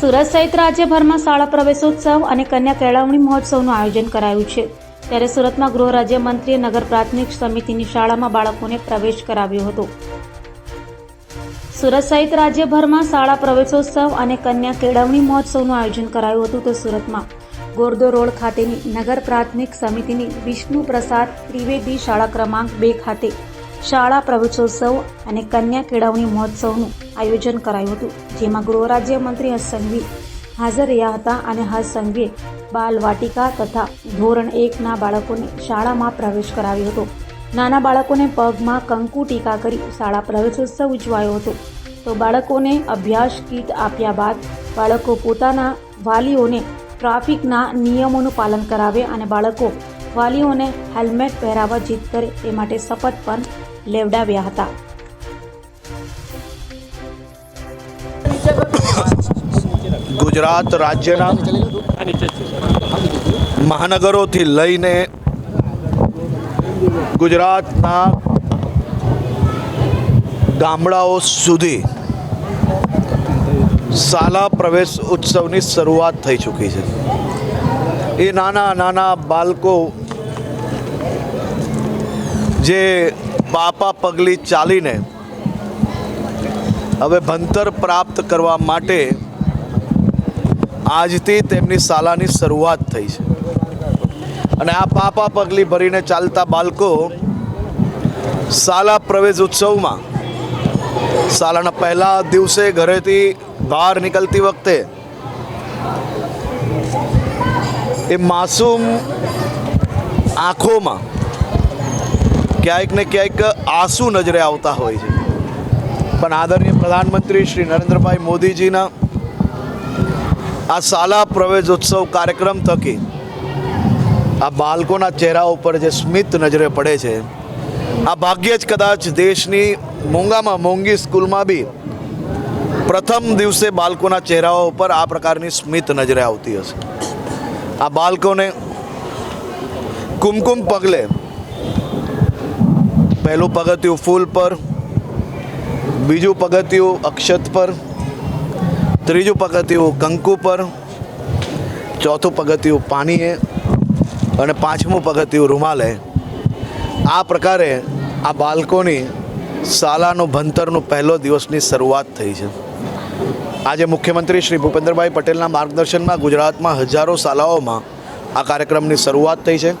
સુરત સહિત રાજ્યભરમાં શાળા પ્રવેશોત્સવ અને કન્યા કેળવણી મહોત્સવનું આયોજન કરાયું છે. ત્યારે સુરતમાં ગૃહ રાજ્યમંત્રીએ નગર પ્રાથમિક સમિતિની શાળામાં બાળકોને પ્રવેશ કરાવ્યો હતો. સુરત સહિત રાજ્યભરમાં શાળા પ્રવેશોત્સવ અને કન્યા કેળવણી મહોત્સવનું આયોજન કરાયું હતું તો સુરતમાં ગોરદો રોડ ખાતેની નગર પ્રાથમિક સમિતિની વિષ્ણુ પ્રસાદ ત્રિવેદી શાળા ક્રમાંક બે ખાતે શાળા પ્રવેશોત્સવ અને કન્યા કેળવણી મહોત્સવનું આયોજન કરાયું હતું, જેમાં ગૃહ રાજ્યમંત્રી હર્ષ સંઘવી હાજર રહ્યા હતા અને હર્ષ સંઘવીએ બાલ વાટિકા તથા ધોરણ એકના બાળકોને શાળામાં પ્રવેશ કરાવ્યો હતો. નાના બાળકોને પગમાં કંકુ ટીકા કરી શાળા પ્રવેશોત્સવ ઉજવાયો હતો. તો બાળકોને અભ્યાસ કીટ આપ્યા બાદ બાળકો પોતાના વાલીઓને ટ્રાફિકના નિયમોનું પાલન કરાવે અને બાળકો વાલીઓને હેલ્મેટ પહેરાવવા જીત કરે તે માટે શપથ પણ લેવડાવ્યા હતા. ગુજરાત રાજ્યના મહાનગરોથી લઈને ગુજરાતના ગામડાઓ સુધી શાળા પ્રવેશ ઉત્સવની શરૂઆત થઈ ચૂકી છે. એ નાના નાના બાળકો જે પાપા પગલી ચાલીને હવે ભણતર પ્રાપ્ત કરવા માટે આજથી તેમની શાલાની શરૂઆત થઈ છે. અને આ પાપા પગલી ભરીને ચાલતા બાળકો શાલા પ્રવેશ ઉત્સવમાં શાળાના પહેલા દિવસે ઘરેથી બહાર નીકળતી વખતે એ માસૂમ આંખોમાં ક્યાંક ને ક્યાંક આંસુ નજરે આવતા હોય છે. પણ આદરણીય પ્રધાનમંત્રી શ્રી નરેન્દ્રભાઈ મોદીજીના આ શાળા પ્રવેશોત્સવ કાર્યક્રમ થકી આ બાળકોના ચહેરા ઉપર જે સ્મિત નજરે પડે છે આ ભાગ્યે જ કદાચ દેશની મોંઘામાં મોંઘી સ્કૂલમાં બી પ્રથમ દિવસે બાળકોના ચહેરાઓ ઉપર આ પ્રકારની સ્મિત નજરે આવતી હશે. આ બાળકોને કુમકુમ પગલે પહેલું પગથિયું ફૂલ પર, બીજું પગથિયું અક્ષત પર, ત્રીજું પગથિયું કંકુ પર, ચોથું પગથિયું પાણીએ અને પાંચમું પગથિયું રૂમાલે આ પ્રકારે આ બાળકોની શાળાનું, ભણતરનું પહેલો દિવસની શરૂઆત થઈ છે. આજે મુખ્યમંત્રી શ્રી ભૂપેન્દ્રભાઈ પટેલના માર્ગદર્શનમાં ગુજરાતમાં હજારો શાળાઓમાં આ કાર્યક્રમની શરૂઆત થઈ છે.